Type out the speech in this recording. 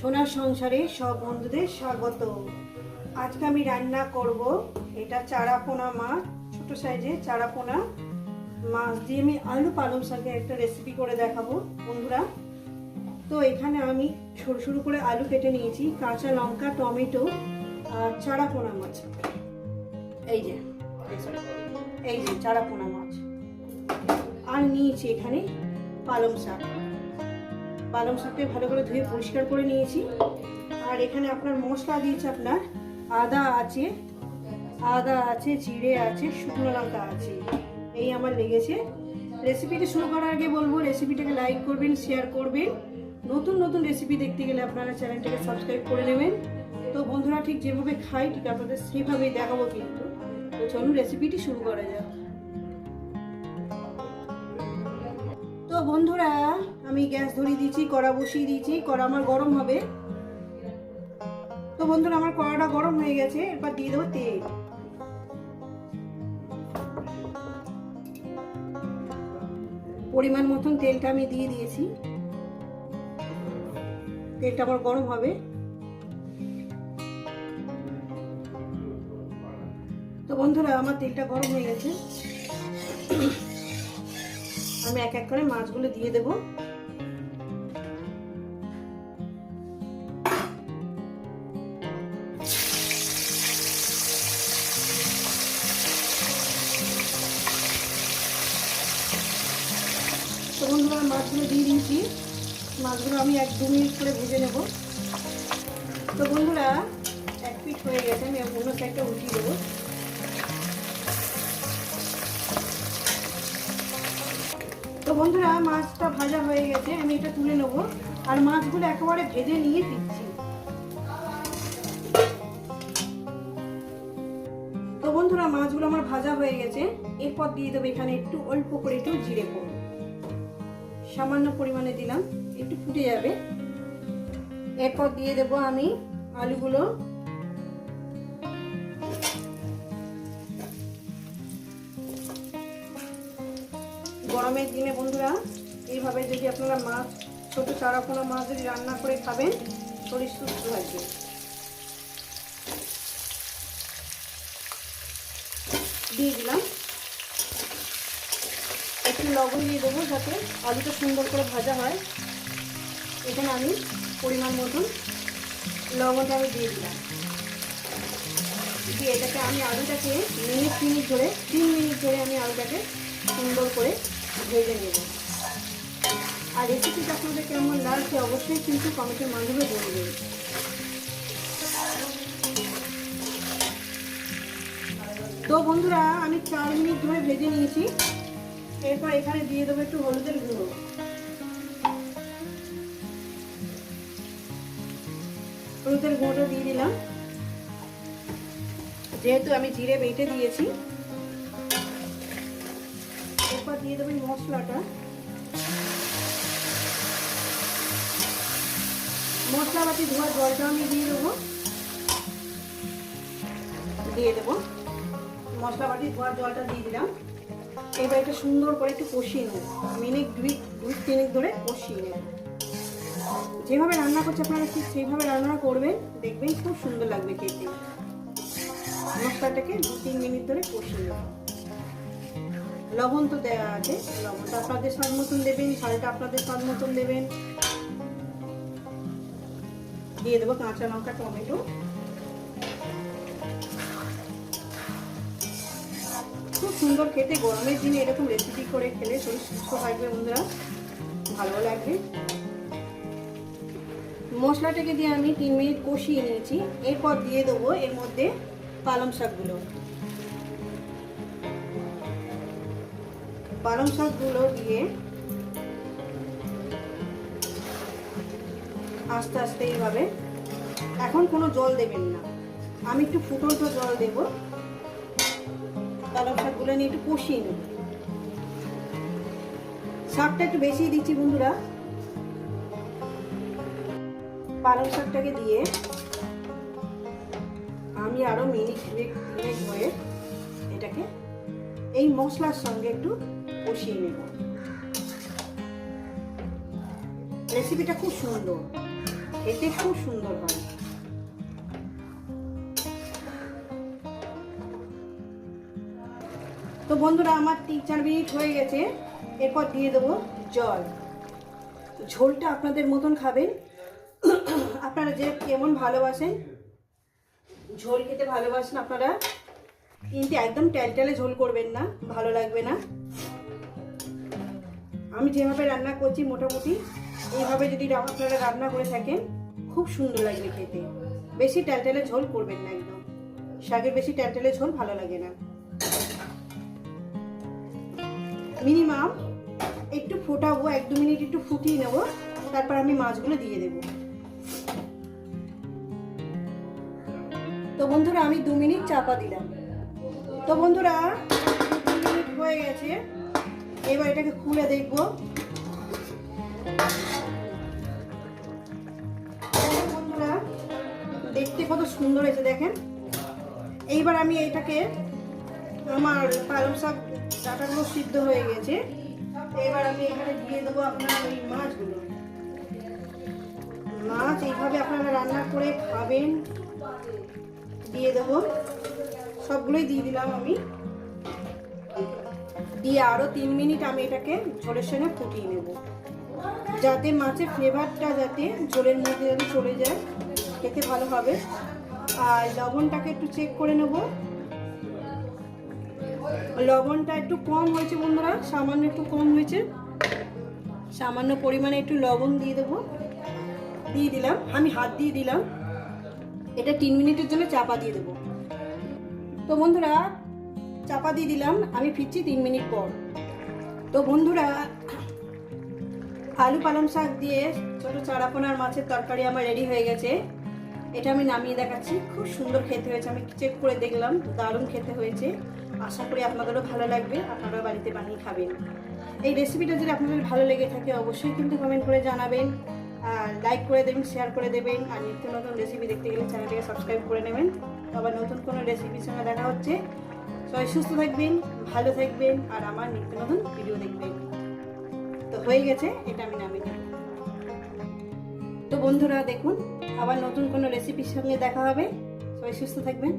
সোনার সংসারে সব বন্ধুদের স্বাগত আজকে আমি রান্না করব, এটা চারাপোনা মাছ, ছোট সাইজে চারাপোনা মাছ দিয়ে আমি আলু পালং শাকের একটা রেসিপি করে দেখাবো, বন্ধুরা। তো এখানে আমি সরু সরু করে আলু কেটে নিয়েছি, কাঁচা লঙ্কা, টমেটো আর চারাপোনা মাছ। এই যে এই যে চারাপোনা মাছ। আর নিয়েছি এখানে পালং শাক। পালং শাককে ভালো করে ধুয়ে পরিষ্কার করে নিয়েছি। আর এখানে আপনার মশলা দিয়েছে আপনার। আদা আছে আদা আছে, জিরে আছে, শুকনো লঙ্কা আছে। এই আমার লেগেছে। রেসিপিটা শুরু করার আগে বলব, রেসিপিটাকে লাইক করবেন, শেয়ার করবেন। নতুন নতুন রেসিপি দেখতে গেলে আপনারা চ্যানেলটাকে সাবস্ক্রাইব করে নেবেন। তো বন্ধুরা ঠিক যেভাবে খাই, ঠিক আপনাদের সেভাবেই দেখাবো কিন্তু। তো চলুন রেসিপিটি শুরু করা যাক। তো বন্ধুরা, আমি গ্যাস ধরিয়ে দিয়েছি, কড়া বসিয়ে দিয়েছি, কড়া আমার গরম হবে। তো বন্ধুরা, আমার কড়াটা গরম হয়ে গেছে, এরপর দিয়ে দেবো তেল। পরিমাণ মতন তেলটা আমি দিয়ে দিয়েছি। তেলটা আমার গরম হবে। তো বন্ধুরা, আমার তেলটা গরম হয়ে গেছে। আমি এক এক করে মাছগুলো দিয়ে দেব। তো বন্ধুরা মাছগুলো দিয়ে দিয়েছি। মাছগুলো আমি এক দু মিনিট করে ভেজে নেব। তো বন্ধুরা, এক পিঠ হয়ে গেছে, আমি অন্য সাইডটা উঠিয়ে দেবো। তো বন্ধুরা, মাছটা ভাজা হয়ে গেছে, আমি এটা তুলে নেব। আর মাছগুলো একেবারে ভেজে নিয়ে দিচ্ছি। তো বন্ধুরা, মাছগুলো আমার ভাজা হয়ে গেছে। এরপর দিয়ে দেবো এখানে একটু অল্প করে একটু জিরে করুন সামান্য পরিমাণে দিলাম, একটু ফুটে যাবে। এরপর দিয়ে দেবো আমি আলুগুলো গরমের দিনে বন্ধুরা, এইভাবে যদি আপনারা মাছ ছোট চারা কোনো মাছ যদি রান্না করে খাবেন, শরীর সুস্থ থাকবে। দিয়ে দিলাম। একটু লবণ দিয়ে দেবো যাতে আলুটা সুন্দর করে ভাজা হয়। এখানে আমি পরিমাণ মতন লবণটা আমি দিয়ে দিলাম। দিয়ে এটাকে আমি আলুটাকে মিনিট মিনিট ধরে, তিন মিনিট ধরে আমি আলুটাকে সুন্দর করে ভেজে নেব। আর রেসিপিটা আপনাদের কেমন লাগছে অবশ্যই কিন্তু কমেন্টের মাধ্যমে বলবেন। তো বন্ধুরা, আমি চার মিনিট ধরে ভেজে নিয়েছি। এরপর এখানে দিয়ে দেবো একটু হলুদের গুঁড়ো। হলুদের গুঁড়োটা দিয়ে দিলাম। যেহেতু আমি জিরে বেটে দিয়েছি এরপর দিয়ে দেবেন মশলাটা। মশলা বাটি ধোয়ার জলটা আমি দিয়ে দেবো। দিয়ে দেবো। মশলা বাটি ধোয়ার জলটা দিয়ে দিলাম। এবার এটা সুন্দর করে একটু কষিয়ে নেব। মিনিট দুই দুই তিনিক ধরে কষিয়ে নেব। যেভাবে রান্না করছে আপনারা ঠিক সেইভাবে রান্না করবেন। দেখবেন খুব সুন্দর লাগবে খেতে। মশলাটাকে দু তিন মিনিট ধরে কষিয়ে নেব। লবণ তো দেওয়া আছে লবণটা আপনাদের স্বাদ মতন দেবেন ঝালটা আপনাদের স্বাদ মতন দেবেন। দিয়ে দেবো কাঁচা লঙ্কা, টমেটো। খুব সুন্দর খেতে, গরমের দিনে এরকম রেসিপি করে খেলে শরীর সুস্থ থাকবে বন্ধুরা, ভালো লাগবে। মশলাটাকে দিয়ে আমি তিন মিনিট কষিয়ে নিয়েছি, এরপর দিয়ে দেবো এর মধ্যে পালং শাকগুলো। পালং শাকগুলো দিয়ে আস্তে আস্তে এইভাবে। এখন কোনো জল দেবেন না। আমি একটু ফুটন্ত জল দেব। পালং শাকগুলো নিয়ে একটু কষিয়ে নেব। শাকটা একটু বেশি দিচ্ছি বন্ধুরা। পালং শাকটাকে দিয়ে আমি আরও মিনিট তিনেক ধরে এটাকে এই মশলার সঙ্গে একটু কষিয়ে নেব। রেসিপিটা খুব সুন্দর। খেতে খুব সুন্দর হয়। তো বন্ধুরা, আমার তিন চার মিনিট হয়ে গেছে। এরপর দিয়ে দেবো জল। ঝোলটা আপনাদের মতন খাবেন। আপনারা যে কেমন ভালোবাসেন, ঝোল খেতে ভালোবাসেন আপনারা, কিন্তু একদম ট্যালট্যালে ঝোল করবেন না, ভালো লাগবে না। আমি যেভাবে রান্না করছি মোটামুটি, এইভাবে যদি আপনারা রান্না করে থাকেন, খুব সুন্দর লাগবে খেতে। বেশি ট্যালট্যালে ঝোল করবেন না একদম। শাকের বেশি ট্যালট্যালে ঝোল ভালো লাগে না। মিনিমাম একটু ফোটাবো, এক দু মিনিট একটু ফুটিয়ে নেব, তারপর আমি মাছগুলো দিয়ে দেব। তো বন্ধুরা, আমি দু মিনিট চাপা দিলাম। তো বন্ধুরা মিনিট হয়ে গেছে। এবার এটাকে খুলে দেখব। বন্ধুরা, দেখতে কত সুন্দর হয়েছে, দেখেন। এইবার আমি এটাকে আমার পালং শাক ডাটাগুলো সিদ্ধ হয়ে গেছে। এবার আমি এখানে দিয়ে দেবো আপনার ওই মাছগুলো। মাছ এইভাবে আপনারা রান্না করে খাবেন। দিয়ে দেবো। সবগুলোই দিয়ে দিলাম আমি। দিয়ে আরও তিন মিনিট আমি এটাকে ঝোলের সঙ্গে ফুটিয়ে নেব। যাতে মাছের ফ্লেভারটা যাতে ঝোলের মধ্যে যাতে চলে যায়, খেতে ভালো হবে। আর লবণটাকে একটু চেক করে নেব। লবণটা একটু কম হয়েছে বন্ধুরা, সামান্য একটু কম হয়েছে। সামান্য পরিমাণে একটু লবণ দিয়ে দেবো। দিয়ে দিলাম, আমি হাত দিয়ে দিলাম। এটা তিন মিনিটের জন্য চাপা দিয়ে দেবো। তো বন্ধুরা চাপা দিয়ে দিলাম, আমি ফিরছি তিন মিনিট পর। তো বন্ধুরা, আলু পালং শাক দিয়ে ছোট চারাপোনার মাছের তরকারি আমার রেডি হয়ে গেছে। এটা আমি নামিয়ে দেখাচ্ছি, খুব সুন্দর খেতে হয়েছে, আমি চেক করে দেখলাম, দারুণ খেতে হয়েছে। আশা করি আপনাদেরও ভালো লাগবে আপনারা বাড়িতে বানিয়ে খাবেন। এই রেসিপিটা যদি আপনাদের ভালো লেগে থাকে, অবশ্যই কিন্তু কমেন্ট করে জানাবেন, আর লাইক করে দেবেন শেয়ার করে দেবেন, আর নিত্য নতুন রেসিপি দেখতে গেলে চ্যানেলটিকে সাবস্ক্রাইব করে নেবেন। আবার নতুন কোনো রেসিপির সঙ্গে দেখা হচ্ছে সবাই সুস্থ থাকবেন, ভালো থাকবেন, আর আমার নিত্য নতুন ভিডিও দেখবেন। তো হয়ে গেছে, এটা আমি নামিয়ে তো বন্ধুরা, দেখুন, আবার নতুন কোনো রেসিপির সঙ্গে দেখা হবে। সবাই সুস্থ থাকবেন।